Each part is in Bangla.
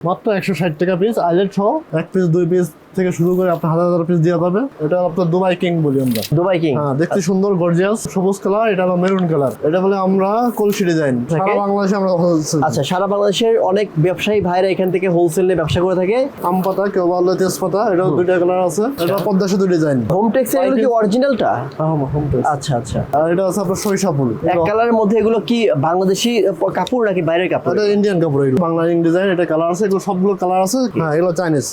মাত্র একশো ষাট টাকা পিস আইলেট সহ এক পিস দুই পিস থেকে শুরু করে আপনার হাজার হাজার পিস দেওয়া যাবে। এটা আপনার দুবাই কিং বলি আমরা। দুবাই কিং হ্যাঁ দেখতে সুন্দর গর্জিয়াস সবুজ কালার এটা হলো মেরুন কালার এটা বলে আমরা কলসি ডিজাইন সারা. বাংলাদেশে আমরা wholesale আচ্ছা সারা বাংলাদেশের অনেক ব্যবসায়ী ভাইরা এখান থেকে হোলসেল নিয়ে ব্যবসা করে থাকে। আম পাতা কেউ বললে তেজপাতা এটা দুইটা কালার আছে। এটা পদ্মা সেতু ডিজাইন হোম টেক্স এগুলো কি অরিজিনালটা হোম টেক্স আচ্ছা আচ্ছা। আর এটা আছে আপনার সরিষা ফুল। এক কালারের মধ্যে এগুলো কি বাংলাদেশি কাপড় নাকি বাইরের কাপড়? এটা ইন্ডিয়ান কাপড় এগুলো। বাংলা ডিজাইন এটা কালার আছে এগুলো সবগুলো কালার আছে। হ্যাঁ এগুলো চাইনিজ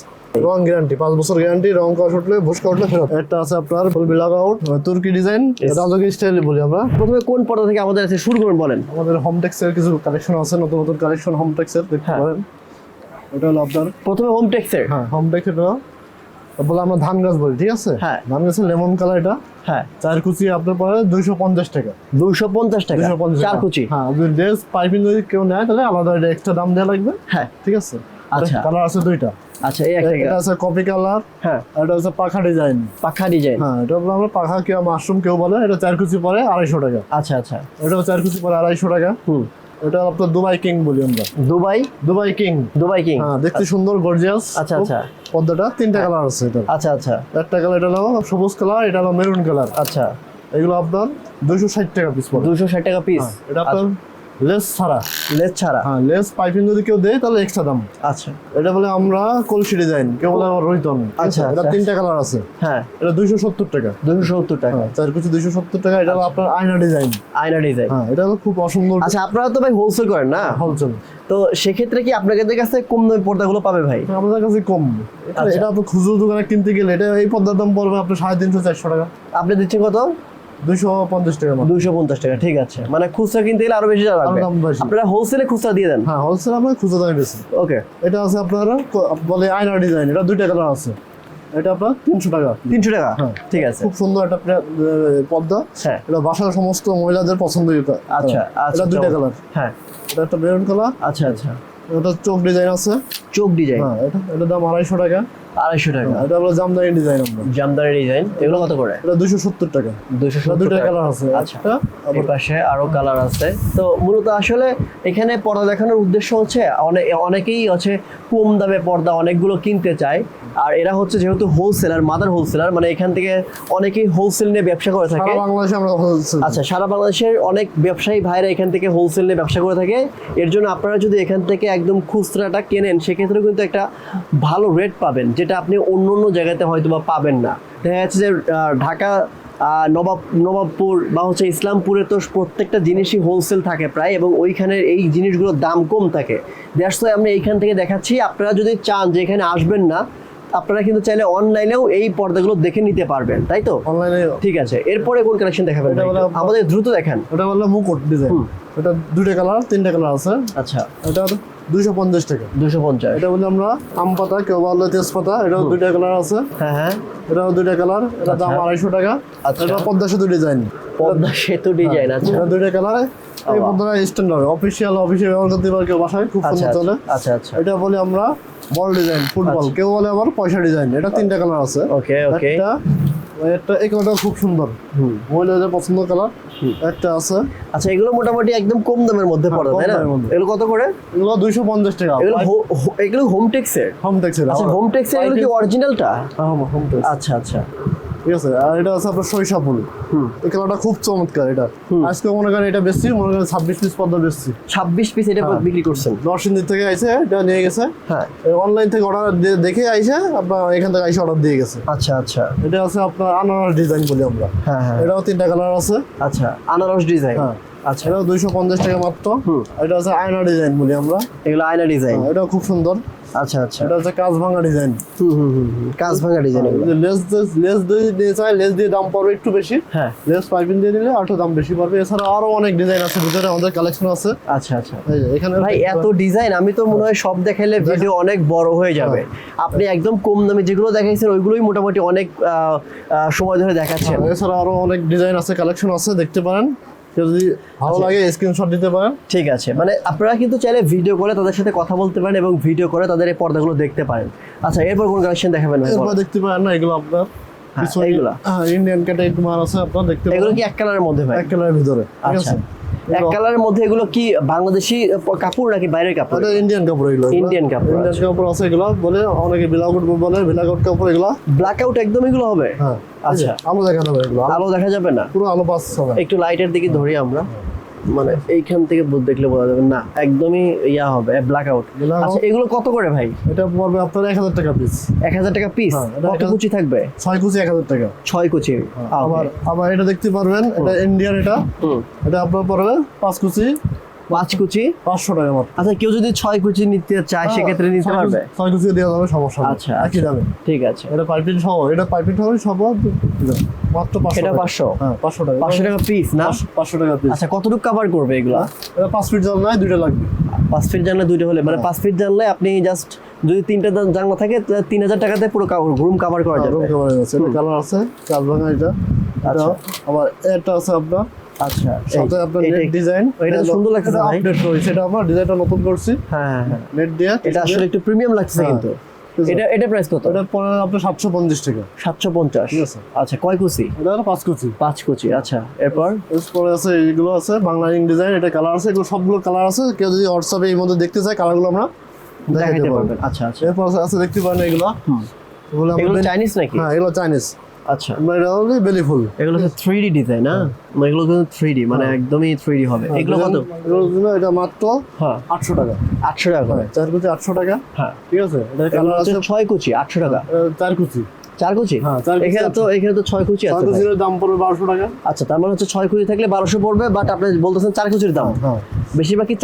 রং গ্যারান্টি পাঁচ বছর গ্যারান্টি রং কাজ উঠলে ভুসকা উঠলে ফেরত। একটা আছে আপনার ফুল বিলাক আউট তুর্কি ডিজাইন আজকে স্টাইল বলি আমরা। প্রথমে কোন পর্দা থেকে আমাদের কাছে শুরু করুন বলেন। আমাদের হোম টেক্সের কিছু কালেকশন আছে নতুন নতুন কালেকশন হোম টেক্সের দেখতে হ্যাঁ। পারেন। এটা হলো আপনার প্রথমে হোম টেক্সের হ্যাঁ হোম টেক্স এটা। বলে আমরা ধান গাছ বলি ঠিক আছে? হ্যাঁ। ধান গাছের লেমন কালার এটা। হ্যাঁ। চার কুচি আপনার পরে দুইশো পঞ্চাশ টাকা। দুইশো পঞ্চাশ টাকা? দুইশো পঞ্চাশ চার কুচি? হ্যাঁ যদি ড্রেস পাইপিং যদি কেউ নেয় তাহলে আলাদা এক্সট্রা দাম দেওয়া লাগবে। হ্যাঁ। ঠিক আছে? আচ্ছা। কালার আছে দুইটা। আচ্ছা এই একটা এটা আছে কপি কালার হ্যাঁ। এটা হচ্ছে পাখা ডিজাইন পাখা ডিজাইন হ্যাঁ এটা আমরা পাখা কেউ মাশরুম কেউ বলে এটা চার কুচি পরে আড়াইশো টাকা। আচ্ছা আচ্ছা। এটা চার কুচি পরে আড়াইশো টাকা। হুম। এটা আপনার দুবাই কিং বলি আমরা। Dubai? Dubai king. Dubai king. হ্যাঁ দেখতে সুন্দর গর্জিয়াস আচ্ছা, আচ্ছা। পদ্মাটা তিনটা কালার আছে এটা আচ্ছা আচ্ছা। একটা কালার এটা হলো সবুজ কালার এটা হলো মেরুন কালার আচ্ছা। এগুলো আপনার দুইশো ষাট টাকা পিস পড়ে। দুইশো ষাট টাকা পিস এটা আপনার লেস ছাড়া। লেস ছাড়া। হ্যাঁ লেস পাইপিং যদি কেউ দেয় তাহলে এক্সট্রা দাম। আচ্ছা। এটা বলে আমরা কলসি ডিজাইন কেউ বলে আমার রোহিতন আচ্ছা, এটা আচ্ছা। তিনটা কালার আছে। হ্যাঁ। এটা দুইশো সত্তর টাকা। দুশো সত্তর টাকা। হ্যাঁ চার কুচি দুইশো সত্তর টাকা এটা হলো আপনার আয়না ডিজাইন আয়না ডিজাইন হ্যাঁ এটা হলো খুব অসুন্দর। আচ্ছা আপনারা তো ভাই হোলসেল করেন না? হোলসেল তো সেক্ষেত্রে কি আপনাদের কাছে কম দামে পর্দাগুলো পাবে ভাই? আমাদের কাছে কম। এটা- আচ্ছা। এটা আপনার খুচরো দোকানে কিনতে গেলে এটা এই পর্দার দাম পড়বে আপনার সাড়ে তিনশো চারশো টাকা। আপনি দিচ্ছেন কত? দুইশো পঞ্চাশ টাকা মাত্র। দুইশো পঞ্চাশ টাকা ঠিক আছে। মানে খুচরা কিনতে গেলে আরও বেশি টাকা লাগবে। আপনারা হোলসেলে খুচরা দিয়ে দেন। হ্যাঁ হোলসেল আপনার খুচরো দামে বেশি ওকে এটা আছে আপনার বলে আয়না ডিজাইন এটা দুইটা কালার আছে। এটা আপনার তিনশো টাকা। তিনশো টাকা? হ্যাঁ। ঠিক আছে। খুব সুন্দর একটা প্রা- পর্দা হ্যাঁ। এটা বাসার সমস্ত মহিলাদের পছন্দ আচ্ছা আচ্ছা এটা দুইটা কালার হ্যাঁ। এটা একটা মেরুন কালার আচ্ছা আচ্ছা। এটা চোখ ডিজাইন আছে। চোখ ডিজাইন হ্যাঁ এটা এটা দাম আড়াইশো টাকা। আড়াইশো টাকা। এটা হলো জামদানি ডিজাইন আমরা। জামদানি ডিজাইন এগুলো কত করে? এটা দুইশো সত্তর টাকা। দুইশো এটা দুইটা কালার আছে। আচ্ছা। একটা এই পাশে আরও কালার আছে। তো মূলত আসলে এখানে পর্দা দেখানোর উদ্দেশ্য হচ্ছে অনেক অনেকেই হচ্ছে কম দামে পর্দা অনেকগুলো কিনতে চায়। আর এরা হচ্ছে যেহেতু হোলসেলার মাদার হোলসেলার মানে এখান থেকে অনেকেই হোলসেল নিয়ে ব্যবসা করে থাকে। বাংলাদেশে আমরা আচ্ছা সারা বাংলাদেশের অনেক ব্যবসায়ী ভাইরা এখান থেকে হোলসেল নিয়ে ব্যবসা করে থাকে। এর জন্য আপনারা যদি এখান থেকে একদম খুচরাটা কেনেন সেক্ষেত্রে কিন্তু একটা ভালো রেট পাবেন। যেটা আপনি অন্য অন্য জায়গাতে হয়তো বা পাবেন না। দেখা যাচ্ছে যে ঢাকা নবাব নবাবপুর বা হচ্ছে ইসলামপুরে তো প্রত্যেকটা জিনিসই হোলসেল থাকে প্রায় এবং ওইখানের এই জিনিসগুলোর দাম কম থাকে। দ্যাটস ওয়াই আমরা এইখান থেকে দেখাচ্ছি আপনারা যদি চান যে এখানে আসবেন না আপনারা কিন্তু চাইলে অনলাইনেও এই পর্দাগুলো দেখে নিতে পারবেন তাই তো? অনলাইনে ঠিক আছে এরপরে কোন কালেকশন দেখাবেন? আমাদের দ্রুত দেখান। ওটা বলল মুকুট ডিজাইন ওটা দুইটা কালার তিনটা কালার আছে। আচ্ছা। এটা দুইশো পঞ্চাশ টাকা। দুশো পঞ্চাশ। এটা বলি আমরা আম পাতা কেউ বললে তেজপাতা এটাও দুইটা কালার আছে। হ্যাঁ হ্যাঁ। এটাও দুইটা কালার এটা দাম আচ্ছা। আড়াইশো টাকা। আচ্ছা। এটা পদ্মা সেতু ডিজাইন পদ্মা সেতু ডিজাইন আচ্ছা। এটা দুইটা কালার এই। পদ্মাটা স্ট্যান্ডার্ড অফিসিয়াল অফিসে ব্যবহার করতে পারে কেউ বাসায় খুব আচ্ছা সুন্দর চলে। আচ্ছা আচ্ছা এটা বলি আমরা বল ডিজাইন ফুটবল। কেউ বলে আবার পয়সা ডিজাইন এটা তিনটা কালার আছে। ওকে ওকে একটা এই কালারটা খুব সুন্দর। হুম। মহিলাদের পছন্দ কালার। একটা আছে। আচ্ছা এগুলো মোটামুটি একদম কম দামের মধ্যে পড়ে তাই না? এগুলো কত করে? এগুলো দুইশো পঞ্চাশ টাকা। এগুলো এগুলো হোম টেক্সের হোম টেক্সের আচ্ছা হোম টেক্সের এগুলো কি অরিজিনালটা হোম টেক্স আচ্ছা আচ্ছা। ঠিক আছে? আর এটা আছে আপনার সরিষা ফুল। এই কালারটা খুব চমৎকার এটা। আজকে মনে করেন এটা বেশি মনে করেন ছাব্বিশ পিস পদ্মা বেশি ছাব্বিশ পিস এটা হ্যাঁ। বিক্রি করছেন? নরসিংদীর থেকে আইসে এটা নিয়ে গেছে। হ্যাঁ। অনলাইন থেকে অর্ডার দেখে আইসে আপনার এখান থেকে আইসে অর্ডার দিয়ে গেছে। আচ্ছা আচ্ছা। এটা আছে আপনার আনারস ডিজাইন বলি আমরা। হ্যাঁ হ্যাঁ। এটাও তিনটা কালার আছে। আচ্ছা আনারস ডিজাইন হ্যাঁ। আচ্ছা এটাও দুইশো পঞ্চাশ টাকা মাত্র। এটা আছে আয়না ডিজাইন বলি আমরা। এগুলো আয়না ডিজাইন। হ্যাঁ, এটাও খুব সুন্দর। আচ্ছা আচ্ছা। এটা হচ্ছে কাজ ভাঙা ডিজাইন। হুম হুম হুম। কাজ ভাঙা ডিজাইন এগুলো। লেস লেস দিয়ে চাই লেস দিয়ে দাম পড়বে একটু বেশি। হ্যাঁ। লেস পাইপিং দিয়ে দিলে আরও দাম বেশি পড়বে। এছাড়া আরও অনেক ডিজাইন আছে ভিতরে আমাদের কালেকশন আছে। আচ্ছা আচ্ছা। এখানে ভাই এত ডিজাইন আমি তো মনে হয় সব দেখাইলে ভিডিও অনেক বড় হয়ে যাবে। আপনি একদম কম দামে যেগুলো দেখাইছেন ওইগুলোই মোটামুটি অনেক সময় ধরে দেখাচ্ছেন। হ্যাঁ, এছাড়া আরও অনেক ডিজাইন আছে কালেকশন আছে দেখতে পারেন। কেউ যদি ভালো আচ্ছা। লাগে স্ক্রিনশট দিতে পারেন। ঠিক আছে মানে আপনারা কিন্তু চাইলে ভিডিও করে তাদের সাথে কথা বলতে পারেন এবং ভিডিও করে তাদের এই পর্দাগুলো দেখতে পারেন। আচ্ছা এরপর কোন কালেকশন দেখাবেন? এরপর দেখতে পারেন না এগুলো আপনার। এইগুলা? হ্যাঁ ইন্ডিয়ান ক্যাটাগরি মাল আছে আপনার দেখতে এগুলো কি এক কালারের মধ্যে ভাই? এক কালারের ভিতরে আচ্ছা। এক কালারের মধ্যে এগুলো কি বাংলাদেশি কাপড় নাকি বাইরের কাপড়? এটা ইন্ডিয়ান কাপড় এগুলো Indian কাপড়, ইন্ডিয়ান আচ্ছা। কাপড় আছে এগুলো বলে অনেকে বলে বিলাগুট কাপড় এগুলো। ব্ল্যাক আউট একদম এগুলো হবে? হ্যাঁ আচ্ছা। আচ্ছা। আলো দেখা যাবে এগুলো। আলো দেখা যাবে না? পুরো আলো পাস হবে। একটু লাইটের দিকে ধরি আমরা। মানে এইখান থেকে দেখলে বোঝা যাবে না একদমই ইয়া হবে ব্ল্যাক আউট আচ্ছা এগুলো কত করে ভাই? এটা পড়বে আপনার এক হাজার টাকা পিস এক হাজার টাকা পিস হ্যাঁ, কত কুচি থাকবে? ছয় কুচি এক হাজার টাকা। ছয় কুচি। আবার আবার আবার এটা দেখতে পারবেন এটা ইন্ডিয়ান এটা। এটা আপনার পড়বে পাঁচ কুচি। পাঁচ কুচি? পাঁচশো টাকা মাত্র আচ্ছা কেউ যদি ছয় কুচি নিতে চায় সেক্ষেত্রে নিতে পারবে? ছয় কুচি দেওয়া যাবে সমস্যা আচ্ছা, একই দামে। ঠিক আছে। এটা পাইপিং সহ এটা পাইপিং সহ সব মাত্র পাঁচশো এটা। 500? হ্যাঁ পাঁচশো টাকা। পাঁচশো টাকা পিস না? পাঁচশো- পাঁচশো টাকা পিস আচ্ছা কতটুকু কাভার করবে এগুলা? এটা পাঁচ ফিট জাল নাই দুইটা লাগবে। পাঁচ ফিট জানলে দুইটা হলে? মানে পাঁচ ফিট জানলে আপনি জাস্ট যদি তিনটা জানলা থাকে তিন হাজার টাকাতে পুরো রুম কাভার করা যাবে। রুম কভার আছে কালার আছে কাল ভাঙা এটা। এটা আচ্ছা। আবার এটা আছে আপনার আচ্ছা সাথে আপনার নেট ডিজাইন এটা সুন্দর লাগতেছে ভাই। আপডেট করেছে এটা আমরা ডিজাইনটা নতুন করছি। হ্যাঁ হ্যাঁ হ্যাঁ। নেট দিয়ে এটা আসলে একটু প্রিমিয়াম লাগছে হ্যাঁ। কিন্তু। এটা এটা প্রাইস কত? এটা পড়ে আপনার সাতশো পঞ্চাশ টাকা। সাতশো পঞ্চাশ। ঠিক আছে। আচ্ছা কয় কুচি? এটা হলো পাঁচ কুচি। পাঁচ কুচি আচ্ছা এরপর? এরপরে আছে এইগুলো আছে বাংলা ডিজাইন এটা কালার আছে এগুলো সবগুলো কালার আছে। কেউ যদি হোয়াটসঅ্যাপে এই মধ্যে দেখতে চায় কালারগুলো আমরা দেখাইতে দেখাইতে পারবেন। আচ্ছা আচ্ছা। এরপর আছে- দেখতে পারেন এগুলো। এগুলো এগুলো চাইনিজ নাকি? হ্যাঁ এগুলো চাইনিজ আচ্ছা। আমরা এটা হলো বেলি ফুল এগুলো হচ্ছে থ্রি ডি ডিজাইন না এগুলো কিন্তু থ্রি ডি মানে একদমই থ্রি ডি হবে। এগুলো কত? এগুলোর জন্য এটা মাত্র হ্যাঁ। আটশো টাকা। আটশো টাকা করে। হ্যাঁ চার কুচি আটশো টাকা। হ্যাঁ। ঠিক আছে? এটা কালার আছে ছয় কুচি আটশো টাকা। চার কুচি। চার কুচি? হ্যাঁ, এখানে তো এখানে তো ছয় কুচি আছে কুচির দাম পড়বে বারোশো টাকা। আচ্ছা তার মানে হচ্ছে ছয় কুচি থাকলে বারোশো পড়বে বাট আপনি বলতেছেন চার কুচির দাম। হ্যাঁ। বেশিরভাগ কি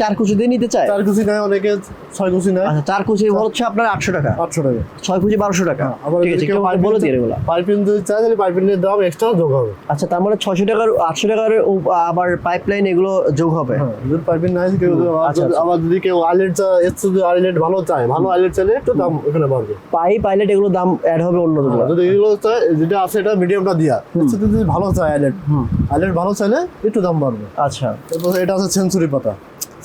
চার কুচি দিয়ে নিতে চায়? চার কুচি নেয় অনেকে ছয় কুচি নেয়। আচ্ছা চার কুচি হচ্ছে আপনার আটশো টাকা। আটশো টাকা। ছয় কুচি বারোশো টাকা। হ্যাঁ, আবার ঠিক আছে কেউ বলে দিয়ে এগুলো। পাইপিং যদি চায় তাহলে পাইপিংয়ের দাম এক্সট্রা যোগ হবে। আচ্ছা তার মানে ছয়শো টাকার আটশো টাকার আবার পাইপ লাইন এগুলো যোগ হবে। হ্যাঁ যদি পাইপিং নাই কেউ আবার আচ্ছা, যদি- আচ্ছা। আবার যদি কেউ আইলেট চায় এর যদি আইলেট ভালো চায় ভালো আইলেট চাইলে একটু দাম এখানে বাড়বে। পাইপ পাইলেট এগুলো দাম অ্যাড হবে অন্য হ্যাঁ, যদি এগুলো চায় যেটা আছে এটা মিডিয়ামটা দিয়া। যদি ভালো চায় আইলেট আইলেট ভালো চাইলে একটু দাম বাড়বে। আচ্ছা। এটা আছে সেঞ্চুরি পাতা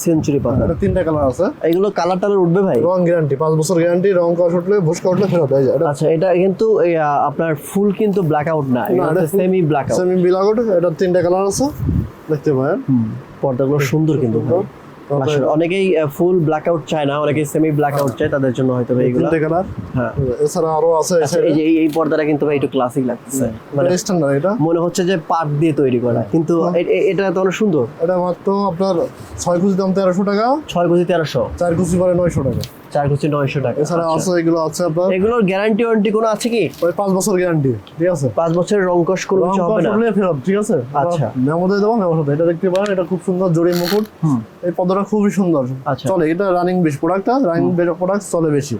সেঞ্চুরি পাতা। এটা তিনটা কালার আছে। এগুলো কালার টালার উঠবে ভাই? রং গ্যারান্টি পাঁচ বছর গ্যারান্টি রং কাজ উঠলে ভুসকা উঠলে ফেরত হয়ে যায়। আচ্ছা এটা কিন্তু আপনার ফুল কিন্তু ব্ল্যাক আউট না সেমি এটা semi black out semi black এটা তিনটা কালার আছে। দেখতে পারেন। পর্দাগুলো সুন্দর কিন্তু অনেকেই ফুল ব্ল্যাক আউট চায় না অনেকেই সেমি ব্ল্যাক আউট চায় তাদের জন্য হয়তো বা এগুলো। হ্যাঁ। এছাড়া আরও আছে আচ্ছা, এই যে এই- পর্দাটা কিন্তু ভাই একটু ক্লাসিক লাগতেছে। মানে স্ট্যান্ডার্ড এটা? মনে হচ্ছে যে পাট দিয়ে তৈরি করা কিন্তু এটা তো অনেক সুন্দর। এটা মাত্র আপনার ছয় কুচি দাম তেরোশো টাকা ছয় কুচি তেরোশো। চার কুচি পরে নয়শো টাকা। চার কুচি নয়শো টাকা। এছাড়া আচ্ছা। আছে এগুলো আছে আপনার? এগুলোর গ্যারান্টি ওয়ারেন্টি কোনো আছে কি? ওই পাঁচ বছর গ্যারান্টি ঠিক আছে? পাঁচ বছরের রং কষ কোনো কিছু হবে না? ফেরত ঠিক আছে? আচ্ছা। মেমো দিয়ে দেবো মেমোর সাথে। এটা দেখতে পারেন এটা খুব সুন্দর জড়ি মুকুট। এই পদটা খুবই সুন্দর। আচ্ছা। চলে এটা রানিং বেশি প্রোডাক্টটা রানিং প্রোডাক্ট চলে বেশি।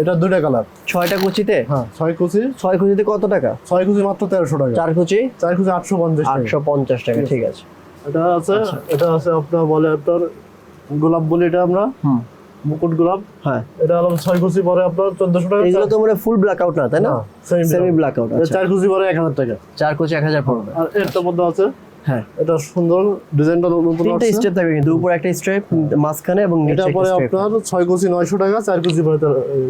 এটা দুইটা কালার ছয়টা কুচিতে? হ্যাঁ ছয় কুচি। ছয় কুচিতে কত টাকা? ছয় কুচি মাত্র তেরোশো টাকা। চার কুচি? চার কুচি আটশো পঞ্চাশ টাকা। আটশো পঞ্চাশ টাকা ঠিক আছে। এটা আছে আচ্ছা। এটা আছে আপনার বলে আপনার গোলাপ বলি এটা আমরা। হুম। মুকুট গোলাপ। হ্যাঁ। এটা হলো ছয় কুচি পরে আপনার চোদ্দশো টাকা এগুলো তো মানে ফুল ব্ল্যাক আউট না তাই না? সেমি ব্ল্যাক আউট চার কুচি পরে এক হাজার টাকা। চার কুচি এক হাজার পড়বে। আর তো মধ্যে আছে। হ্যাঁ। এটা সুন্দর ডিজাইনটা নতুন তিনটা থাকবে কিন্তু উপরে একটা স্ট্রেপ মাঝখানে এবং নিচে এটা পরে আপনার ছয় কুচি নয়শো টাকা চার কুচি পরে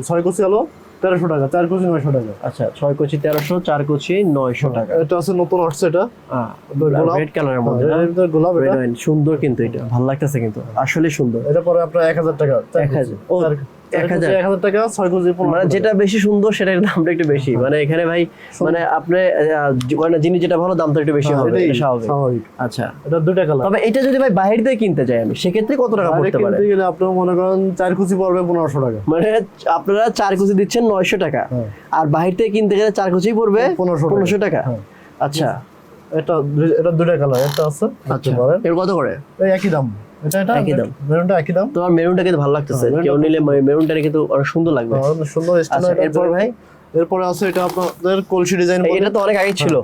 ছয় কুচি হলো তেরোশো টাকা চার কোচি নয়শো টাকা। আচ্ছা ছয় কোচি তেরোশো চার কোচি নয়শো টাকা। এটা আছে নতুন আসছে এটা। গোলাপ। রেড কালারের মধ্যে গোলাপ এটা। ওয়াইন সুন্দর কিন্তু এটা ভালো লাগতেছে কিন্তু আসলে সুন্দর। এটা পরে আপনার এক হাজার টাকা এক হাজার। মানে। যেটা বেশি সুন্দর সেটার দামটা একটু বেশি। মানে এখানে ভাই মানে আপনি জিনিস যেটা ভালো দামটা একটু বেশি হ্যাঁ, হবে স্বাভাবিক। স্বাভাবিক। আচ্ছা। এটা দুইটা কালার তবে এটা যদি ভাই বাইরে থেকে কিনতে যাই আমি সেক্ষেত্রে কত টাকা পড়তে পারে? কিনতে গেলে আপনার মনে করেন চার কুচি পড়বে পনেরোশো টাকা। মানে আপনারা চার কুচি দিচ্ছেন নয়শো টাকা হ্যাঁ। আর বাহির থেকে কিনতে গেলে চার কুচি পড়বে 1500 পনেরোশো টাকা। হ্যাঁ। আচ্ছা। এটা এটা দুইটা কালার একটা আছে আচ্ছা। এর কত করে? একই দাম। এটা এটা একই দাম। মেরুনটা একই দাম? তোমার মেরুনটা কিন্তু ভালো লাগতেছে। হ্যাঁ, কেউ নিলে মেরুনটা কিন্তু অনেক সুন্দর লাগবে। সুন্দর আচ্ছা এরপর ভাই? এরপরে আছে এটা আপনাদের কলসি ডিজাইন এটা তো অনেক আগে ছিল।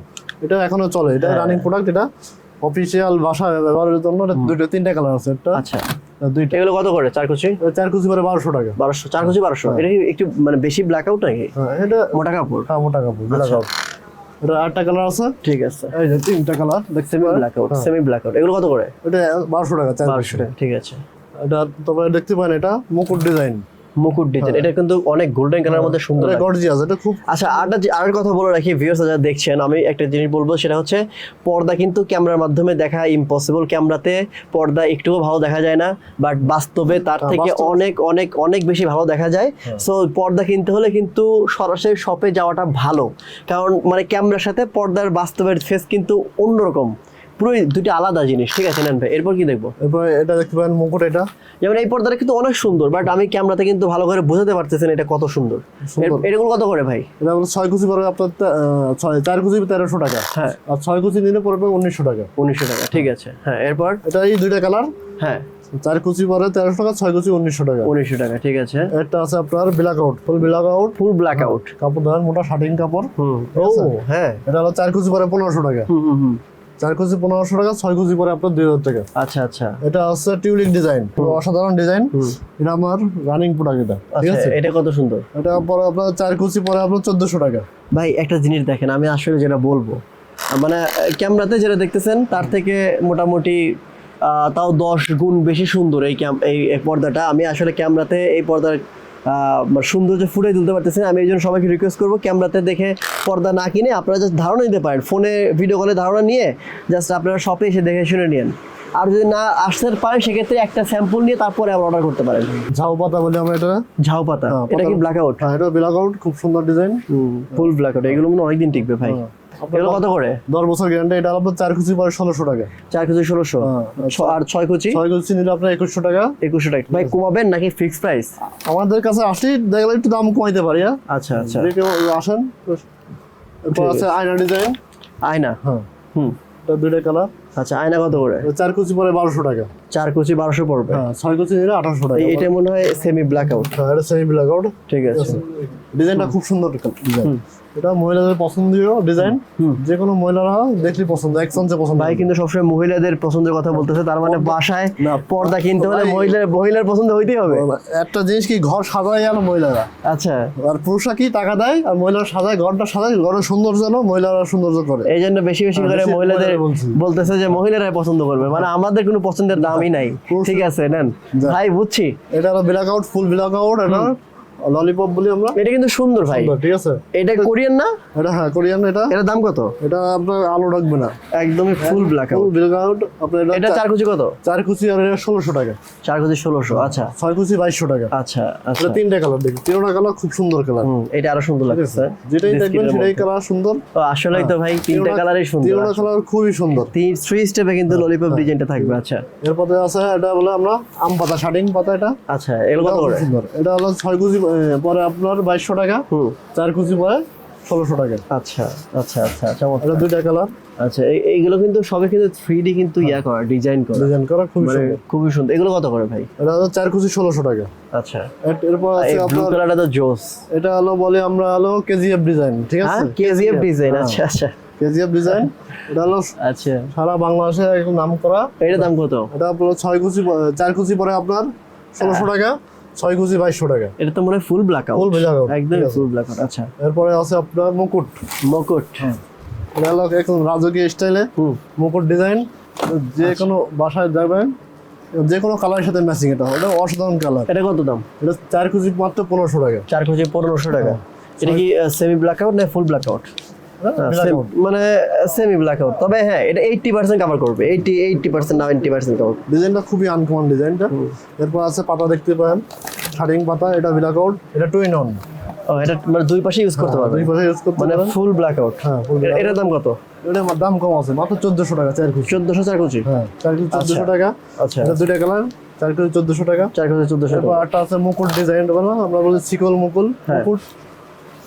এটা এখনও চলে। এটা হ্যাঁ। রানিং প্রোডাক্ট এটা অফিসিয়াল ভাষা ব্যবহারের জন্য। দুটো তিনটা কালার আছে। একটা আচ্ছা। দুইটা। এগুলো কত করে? চার কুচি? চার কুচি পরে বারোশো টাকা। বারোশো চার কুচি বারোশো। এটা কি একটু মানে বেশি ব্ল্যাক আউট নাকি? হ্যাঁ এটা মোটা কাপড়। হ্যাঁ, মোটা কাপড় ব্ল্যাক আউট এটা আটটা কালার আছে? ঠিক আছে। এই যে তিনটা কালার দেখতে semi black out semi black out এগুলো কত করে? এটা বারোশো টাকা বারোশো টাকা ঠিক আছে। এটা তোমরা দেখতে পারেন এটা মুকুট ডিজাইন মুকুট ডিজাইন এটা কিন্তু অনেক গোল্ডেন কালারের মধ্যে সুন্দর এটা গর্জিয়াস এটা খুব আচ্ছা আরেকটা যে- আরেকটা কথা বলে রাখি ভিউয়ার্স যারা দেখছেন আমি একটা জিনিস বলব সেটা হচ্ছে পর্দা কিন্তু ক্যামেরার মাধ্যমে দেখা ইম্পসিবল ক্যামেরাতে পর্দা একটুও ভালো দেখা যায় না বাট বাস্তবে তার হ্যাঁ, থেকে অনেক অনেক অনেক বেশি ভালো দেখা যায়। সো পর্দা কিনতে হলে কিন্তু সরাসরি শপে যাওয়াটা ভালো। কারণ মানে ক্যামেরার সাথে পর্দার বাস্তবের ফেস কিন্তু অন্যরকম। পুরোই দুটি আলাদা জিনিস ঠিক আছে নেন ভাই এরপর কি দেখব? এরপরে এটা দেখতে পারেন মুকুট এটা। যেমন এই পর্দাটা কিন্তু অনেক সুন্দর বাট আমি ক্যামেরাতে কিন্তু ভালো করে বোঝাতে পারতেছেন এটা কত সুন্দর। সুন্দর। এর- এরকম কত করে ভাই? এটা হলো ছয় কুচি পরে আপনার চার কুচি তেরোশো টাকা। হ্যাঁ। আর ছয় কুচি নিলে পড়বে উনিশশো টাকা। উনিশশো টাকা ঠিক আছে। হ্যাঁ এরপর? এটা এই দুইটা কালার। হ্যাঁ। চার কুচি পরে তেরোশো টাকা ছয় কুচি উনিশশো টাকা। উনিশশো টাকা ঠিক আছে। একটা আছে আপনার black out full black out full black out কাপড় ধরেন মোটা শার্টিং কাপড়। হুম ও হ্যাঁ। এটা হলো চার কুচি পরে পনেরোশো টাকা। হুম হুম। চার কুচি পনেরোশো টাকা ছয় কুচি পরে আপনার দুই হাজার টাকা। আচ্ছা আচ্ছা। এটা হচ্ছে টিউলিক ডিজাইন অসাধারণ ডিজাইন। এটা আমার রানিং প্রোডাক্ট এটা ঠিক আচ্ছা আছে? এটা কত সুন্দর? এটা পরে আপনার চার কুচি পরে আপনার চোদ্দশো টাকা। ভাই একটা জিনিস দেখেন আমি আসলে যেটা বলব মানে ক্যামেরাতে যেটা দেখতেছেন তার থেকে মোটামুটি আহ, তাও দশ গুণ বেশি সুন্দর এই এই পর্দাটা। আমি আসলে ক্যামেরাতে এই পর্দার সৌন্দর্য ফুটে তুলতে পারতেছি না। আমি এই জন্য সবাইকে রিকোয়েস্ট করব ক্যামেরাতে দেখে পর্দা না কিনে আপনারা জাস্ট ধারণা নিতে পারেন। ফোনে ভিডিও কলে ধারণা নিয়ে জাস্ট আপনারা শপে এসে দেখে শুনে নিন আর যদি না আসতে পারেন সেক্ষেত্রে একটা স্যাম্পল নিয়ে তারপরে আবার অর্ডার করতে পারেন। ঝাউ পাতা বলি আমরা এটা? ঝাউ পাতা। হ্যাঁ, এটা কি ব্ল্যাক আউট হ্যাঁ এটা ব্ল্যাক আউট খুব সুন্দর ডিজাইন ফুল ব্ল্যাক আউট এগুলো মনে অনেকদিন টিকবে ভাই। হ্যাঁ। এগুলো কত? করে? দশ বছর গ্যারান্টি এটা আপনার চার কুচি পরে ষোলোশো টাকা। চার কেজি ষোলোশো? হ্যাঁ, আর ছয় কুচি? ছয় কুচি নিলে আপনার একুশশো টাকা। একুশশো টাকা। ভাই কমাবেন নাকি ফিক্স প্রাইস আমাদের কাছে আসলে দেখলে একটু দাম কমাইতে পারি হ্যাঁ? আচ্ছা আচ্ছা। আসেন আছে আয়না ডিজাইন আয়না? হ্যাঁ। হুম। এটা দুইটা কালার আচ্ছা আয়না কত করে? চার কুচি পরে বারোশো টাকা। চার কুচি বারোশো পড়বে। হ্যাঁ ছয় কুচি নিলে আঠারোশো টাকা। এটা মনে হয় সেমি ব্ল্যাক আউট হ্যাঁ এটা সেমি ব্ল্যাক আউট ঠিক আছে। ডিজাইনটা খুব সুন্দর ডিজাইন এটা মহিলাদের পছন্দীয় ডিজাইন যে কোনো মহিলারা দেখলে পছন্দ এক চান্সে পছন্দ ভাই কিন্তু সবসময় মহিলাদের পছন্দের কথা বলতেছে তার মানে বাসায় না, পর্দা কিনতে হলে মহিলার মহিলার পছন্দ হইতেই হবে। একটা জিনিস কি ঘর সাজায় গেল মহিলারা। আচ্ছা। আর পুরুষরা কি টাকা দেয়? আর মহিলারা সাজায় ঘরটা সাজায় ঘরের সৌন্দর্য যেন মহিলারা সৌন্দর্য করে। এই জন্য বেশি বেশি হ্যাঁ, করে মহিলাদের বলতেছে যে মহিলারাই পছন্দ করবে। মানে আমাদের কোনো পছন্দের দামই নাই। পুরুষ- ঠিক আছে নেন। ভাই বুঝছি। এটা হলো black out full black out এটা ললিপপ বলি আমরা? এটা কিন্তু সুন্দর ভাই। সুন্দর, ঠিক আছে? এটা কোরিয়ান না? এটা হ্যাঁ কোরিয়ান এটা। এটার দাম কত? এটা আপনার আলো রাখবে না। একদমই full black full black out আপনার এটা এটা চার কুচি কত? চার কুচি আর এটা ষোলোশো টাকা। চার কুচি ষোলোশো আচ্ছা। ছয় কুচি বাইশশো টাকা। আচ্ছা আচ্ছা। এটা তিনটা কালার দেখি। তিনটা কালার খুব সুন্দর কালার হুম, এটা আরও সুন্দর লাগছে যেটাই দেখবেন সেটাই কালার সুন্দর। ও, আসলেই তো ভাই তিনটা কালারই সুন্দর। তিনটা কালার খুবই সুন্দর। তিন থ্রি স্টেপে কিন্তু ললিপপ ডিজাইনটা থাকবে আচ্ছা। এরপরে আছে এটা বলে আমরা আম পাতা শার্টিং পাতা এটা। আচ্ছা এগুলো কত করে? এটা হলো ছয় কুচি পরে আপনার বাইশশো টাকা চার কুচি পরে ষোলোশো টাকা। আচ্ছা আচ্ছা আচ্ছা চমৎকার। এটা দুইটা কালার আচ্ছা এইগুলো কিন্তু সবে কিন্তু থ্রি ডি কিন্তু ইয়া করা ডিজাইন করা। ডিজাইন করা খুবই মানে সুন্দর। খুবই সুন্দর। এগুলো কত করে ভাই? এটা হলো চার কুচি ষোলোশো টাকা। আচ্ছা। এর- এরপর আছে আপনার কালারটা তো জোস। এটা হলো বলে আমরা হলো কেজিএফ ডিজাইন ঠিক হ্যাঁ আছে? কেজিএফ ডিজাইন হ্যাঁ। আচ্ছা আচ্ছা। কেজিএফ ডিজাইন এটা হলো আচ্ছা। সারা বাংলাদেশে একদম নাম করা এটার দাম কত? এটা আপনার ছয় কুচি চার কুচি পরে আপনার ষোলোশো টাকা। ছয় কুচি বাইশশো টাকা। এটা তো মনে হয় ফুল ব্ল্যাক black out, একদম। ফুল ব্ল্যাক আউট আচ্ছা। এরপরে আছে আপনার মুকুট। মকুট। এটা হলো একদম রাজকীয় স্টাইলে। মুকুট ডিজাইন। যে কোনো বাসায় যাবেন যে কোনো কালারের সাথে ম্যাচিং এটা এটা অসাধারণ কালার এটা কত দাম? এটা চার কুচি মাত্র পনেরোশো টাকা। চার কেজি পনেরোশো টাকা। এটা কি সেমি ব্ল্যাক আউট না ফুল ব্ল্যাক আউট হ্যাঁ। মানে সেমি ব্ল্যাক আউট তবে হ্যাঁ এটা এইটটি পার্সেন্ট কভার করবে। Eighty eighty percent ninety percent cover ডিজাইনটা খুবই আনকমন ডিজাইনটা এরপর আছে পাতা দেখতে পারেন। শার্টিং পাতা এটা ব্ল্যাক আউট এটা টু ইন অন ও এটা মানে দুই পাশে ইউজ করতে পারবে দুই পাশে ইউজ করতে মানে ফুল ব্ল্যাক আউট হ্যাঁ। এটার দাম কত? এটা দাম কম আছে মাত্র চোদ্দশো টাকা চার কুচি। চোদ্দশো চার কুচি? হ্যাঁ চার কুচি চোদ্দশো টাকা। আচ্ছা। এটা দুইটা কালার চার কুচি চোদ্দশো টাকা। চার কুচি চোদ্দশো এরপর একটা আছে মুকুট ডিজাইন বলা আমরা বলি শিকল মুকুল হ্যাঁ। মুকুট।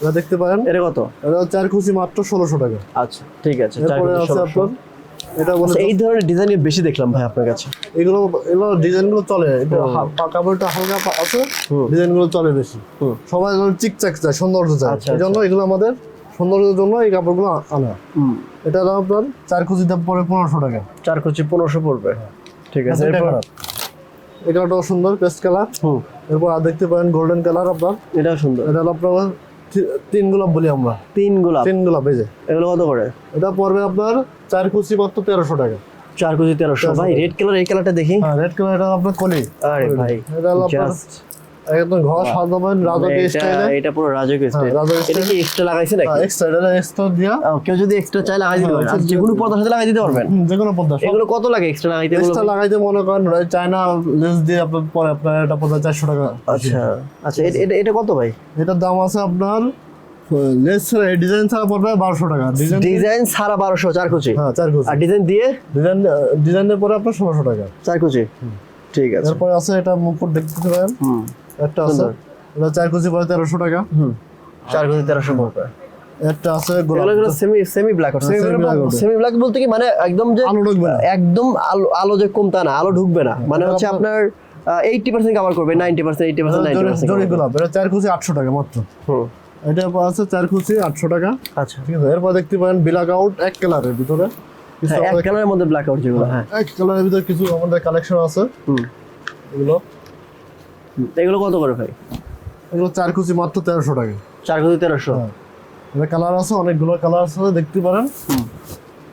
এটা দেখতে পারেন। এটা কত? এটা চার কুচি মাত্র ষোলোশো টাকা। আচ্ছা ঠিক আছে আছে আপনার এটা বলে আচ্ছা, এই ধরনের ডিজাইন বেশি দেখলাম ভাই আপনার কাছে। এগুলো এগুলো ডিজাইনগুলো চলে এটা কাপড়টা হালকা আছে হুম। ডিজাইনগুলো চলে বেশি। হুম। সবাই চিকচাক চায় সৌন্দর্য চায়। আচ্ছা, এই জন্য এগুলো আমাদের সৌন্দর্যের জন্য এই কাপড়গুলো আনা। হুম। এটা হলো আপনার চার কুচি দাম পরে পনেরোশো টাকা। চার কুচি পনেরোশো পড়বে। ঠিক আছে এরপর? কালার। সুন্দর পেস্ট কালার। হুম। এরপর আর দেখতে পারেন গোল্ডেন কালার আপনার। এটাও সুন্দর। এটা হলো আপনার তিন গোলাপ বলি আমরা। তিন গোলাপ? তিন গোলাপ এই যে। এগুলো কত করে? এটা পড়বে আপনার চার কুচি মাত্র তেরোশো টাকা। চার কুচি তেরোশো। ভাই রেড কালার এই কালারটা দেখি। হ্যাঁ রেড কালার এটা আপনার কলি। আরে ভাই এটা আপনার একদম ঘর সাজাবেন রাজকীয় স্টাইলে এটা পুরো রাজকীয় স্টাইল রাজকীয় এটা কি এক্সট্রা লাগাইছে নাকি? এক্সট্রা এটা এক্সট্রা দিয়া। কেউ যদি এক্সট্রা চাই লাগাই দিতে হ্যাঁ, পারবেন যে- কোনো পর্দার সাথে লাগাই দিতে পারবেন। যে কোনো পদ্মা এগুলো কত লাগে এক্সট্রা লাগাইতে এক্সট্রা লাগাইতে মনে করেন চায়না লেন্স দিয়ে আপনার পরে আপনার এটা পদ্মা চারশো টাকা। আচ্ছা। আচ্ছা এটা- এটা কত ভাই? এটার দাম আছে আপনার লেন্স ছাড়া ডিজাইন ছাড়া পড়বে বারোশো টাকা। ডিজাইন ডিজাইন সারা বারোশো চার কুচি হ্যাঁ চার কুচি আর ডিজাইন দিয়ে? ডিজাইন ডিজাইনের পরে আপনার ষোলোশো টাকা। চার কুচি ঠিক আছে। এরপরে আছে এটা মুকুট দেখতে পারেন। হুম। একটা আছে। এটা চার কুচি পরে তেরোশো টাকা। হুম। চার কুচি তেরোশো পড়বে একটা আছে গোলাপ। Semi semi black. Semi black বলতে কি মানে একদম যে আলো ঢুকবে না। একদম আলো আলো যে কম তা না আলো ঢুকবে না। মানে হচ্ছে আপনার এইটটি পার্সেন্ট কভার করবে ninety percent eighty percent ninety জরি- পার্সেন্ট জরি গোলাপ। এটা চার কুচি আটশো টাকা মাত্র। হুম। এটা আছে চার কুচি আটশো টাকা। আচ্ছা। ঠিক আছে এরপর দেখতে পারেন ব্ল্যাক আউট এক কালারের ভিতরে। হ্যাঁ এক কালারের মধ্যে ব্ল্যাক আউট যেগুলো হ্যাঁ। এক কালারের ভিতরে কিছু আমাদের কালেকশন আছে। হুম। এগুলো। এগুলো কত করে ভাই? এগুলো চার কুচি মাত্র তেরোশো টাকা। চার কুচি তেরোশো। হ্যাঁ। এটা কালার আছে অনেকগুলো কালার আছে দেখতে পারেন।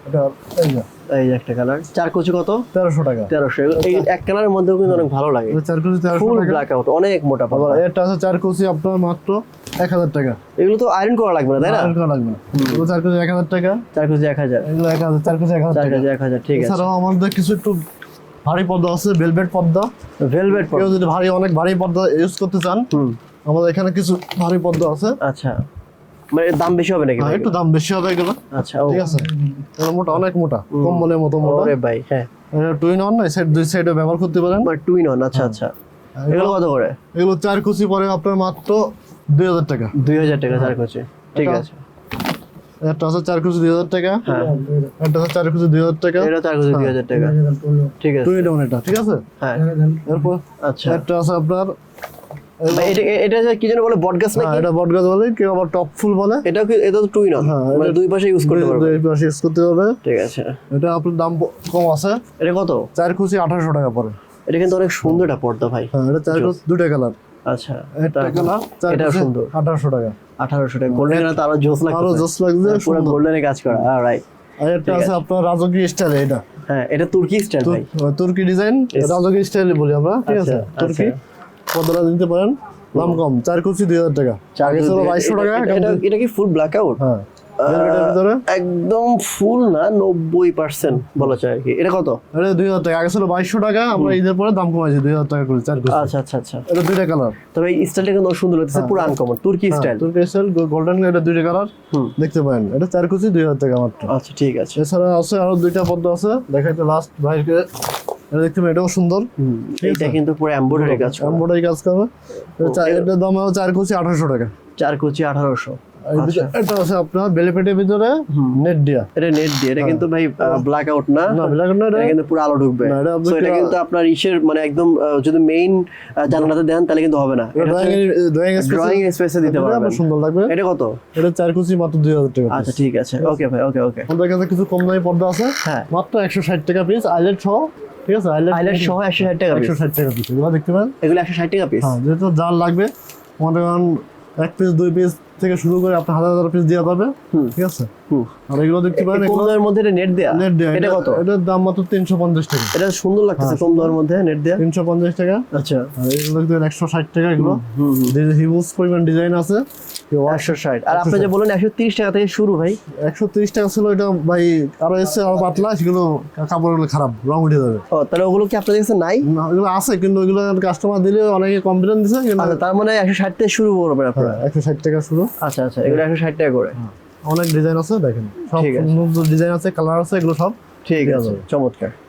এটা এই যে। এই একটা কালার। চার কুচি কত? তেরোশো টাকা। তেরোশো। এই এক কালারের মধ্যেও কিন্তু অনেক ভালো লাগে। চার কুচি তেরোশো ফুল ব্ল্যাক আউট অনেক মোটা পাতলা এটা আছে চার কুচি আপনার মাত্র এক হাজার টাকা। এগুলো তো আয়রন করা লাগবে না তাই না? আর কোনো লাগবে না। এগুলো চার কুচি এক হাজার টাকা। চার কুচি এক হাজার। এগুলো এক হাজার চার কুচি এক হাজার চার কুচি এক হাজার ঠিক আছে। এছাড়াও আমাদের কিছু একটু ভারী পর্দা আছে ভেলভেট পর্দা। ভেলভেট কেউ যদি ভারী অনেক ভারী পর্দা ইউজ করতে চান আমাদের এখানে কিছু ভারী পর্দা আছে। আচ্ছা। মানে দাম বেশি হবে নাকি হ্যাঁ, একটু দাম বেশি হবে এগুলো। আচ্ছা ঠিক আছে? মোটা অনেক মোটা কম্বলের মতো মোটা। ওরে ভাই হ্যাঁ। টুইন অন এই সাইড দুই সাইডে ব্যবহার করতে পারেন। মানে টুইন অন আচ্ছা আচ্ছা। এগুলো কত করে? এগুলো চার কুচি পরে আপনার মাত্র দুই হাজার টাকা। দুই হাজার টাকা চার কুচি। ঠিক আছে। একটা আছে চার কুচি দুই হাজার টাকা। হ্যাঁ। একটা আছে চার কুচি দুই হাজার টাকা। এটা চার কুচি দুই হাজার টাকা। ঠিক আছে। টুইন অন এটা ঠিক আছে? হ্যাঁ। এরপর আচ্ছা। একটা আছে আপনার এটা এটা কি যেন বলে বট হ্যাঁ নাকি? এটা বট বলে কেউ আবার টপ ফুল বলে। এটা কি এটা তো হ্যাঁ, মানে দুই পাশে ইউজ করতে পারবে। দুই পাশে use করতে হবে। ঠিক আছে। এটা আপনার দাম কম আছে। এটা কত? চার কুচি আঠারোশো টাকা পরে এটা কিন্তু অনেক সুন্দর একটা পর্দা ভাই। হ্যাঁ এটা চার কুচি দুটা কালার। আচ্ছা। একটা কালার কুচি সুন্দর। আঠারোশো টাকা। আঠারোশো টাকা। গোল্ডেন তো আরও জোস আরও জোস লাগছে পুরো গোল্ডেনে কাজ করা রাইট আর একটা আছে আপনার রাজকীয় স্টাইল এটা। হ্যাঁ এটা তুর্কি স্টাইল ভাই। তুর্কি ডিজাইন রাজকীয় স্টাইল বলি আমরা ঠিক আছে? আচ্ছা, তুর্কি দিতে পারেন দাম কম চার কুচি দুই হাজার টাকা। চার বাইশশো টাকা এটা- কি ফুল ব্ল্যাক আউট হ্যাঁ। একদম ফুল না নব্বই পার্সেন্ট বলা যায় আর কি এটা কত? এটা দুই হাজার টাকা। আগে ছিল বাইশশো টাকা আমরা ঈদের পরে দাম কমাইছি দুই হাজার টাকা করে চার আচ্ছা আচ্ছা আচ্ছা। এটা দুইটা কালার তবে এই স্টাইলটা কিন্তু সুন্দর লাগতেছে পুরো আনকমন তুর্কি স্টাইল তুর্কি স্টাইল গোল্ডেন এটা দুইটা কালার দেখতে পারেন এটা চার কুচি দুই হাজার টাকা মাত্র। আচ্ছা ঠিক আছে। এছাড়া আছে আরও দুইটা পদ্ম আছে দেখাইতে লাস্ট বাইরে। এটা দেখতে এটাও সুন্দর। এটা কিন্তু পুরো এমব্রয়ডারি কাজ। এমব্রয়ডারি কাজ করবে এটা এটার দাম হবে চার কুচি আঠারোশো টাকা। চার কুচি আঠারোশো। এটা আছে আপনার বেলেপেটের ভিতরে নেট দিয়া। এটা নেট দিয়ে এটা কিন্তু ভাই ব্ল্যাক আউট না। না বিলাক না এটা এটা কিন্তু পুরো আলো ঢুকবে। না, এটা আপনি So, এটা পুরো- কিন্তু আপনার ইসের মানে একদম যদি মেইন জানালাতে দেন তাহলে কিন্তু হবে না। ড্রয়িং ড্রয়িং ড্রয়িং স্পেসে দিতে পারবেন। সুন্দর লাগবে। এটা কত? এটা চার কুচি মাত্র দুই হাজার টাকা আচ্ছা ঠিক আছে। ওকে ভাই ওকে ওকে আমাদের কাছে কিছু কম দামি পর্দা আছে। হ্যাঁ। মাত্র একশো ষাট টাকা পিস আইলেট সহ। ঠিক আছে? আইলেট সহ একশো ষাট টাকা একশো। ষাট টাকা পিস এগুলো দেখতে পারেন? এগুলো একশো ষাট টাকা পিস হ্যাঁ যেহেতু যার লাগবে মনে করেন এক পিস দুই পিস থেকে শুরু করে আপনার হাজার হাজার পিস দেওয়া যাবে। ঠিক আছে? আর এগুলো দেখতে পারেন কম দামের মধ্যে এটা নেট দেয়া? নেট দেওয়া এটা কত? এটার দাম মাত্র তিনশো পঞ্চাশ টাকা। এটা সুন্দর লাগতেছে কম দামের মধ্যে নেট দেয়া? তিনশো পঞ্চাশ টাকা। আচ্ছা। আর এগুলো দেখতে একশো ষাট টাকা এগুলো। হিউজ পরিমাণ ডিজাইন আছে। একশো ষাট। আর আপনি যে বলেন একশো তিরিশ টাকা থেকে শুরু ভাই। একশো তিরিশ টাকা ছিল এটা ভাই আরও এসছে আরও পাতলা সেগুলো কাপড়গুলো খারাপ রং উঠে যাবে। ও তাহলে ওগুলো কি আপনাদের কাছে নাই? না, এগুলো আছে কিন্তু ওইগুলো কাস্টমার দিলে অনেকে কমপ্লেন দিছে কিন্তু আচ্ছা তার মানে একশো ষাট থেকে শুরু করবেন আপনারা। একশো ষাট টাকা শুরু। আচ্ছা আচ্ছা এগুলো একশো ষাট টাকা করে। অনেক ডিজাইন আছে দেখেন। সব। ডিজাইন আছে। কালার আছে এগুলো সব ঠিক আছে চমৎকার।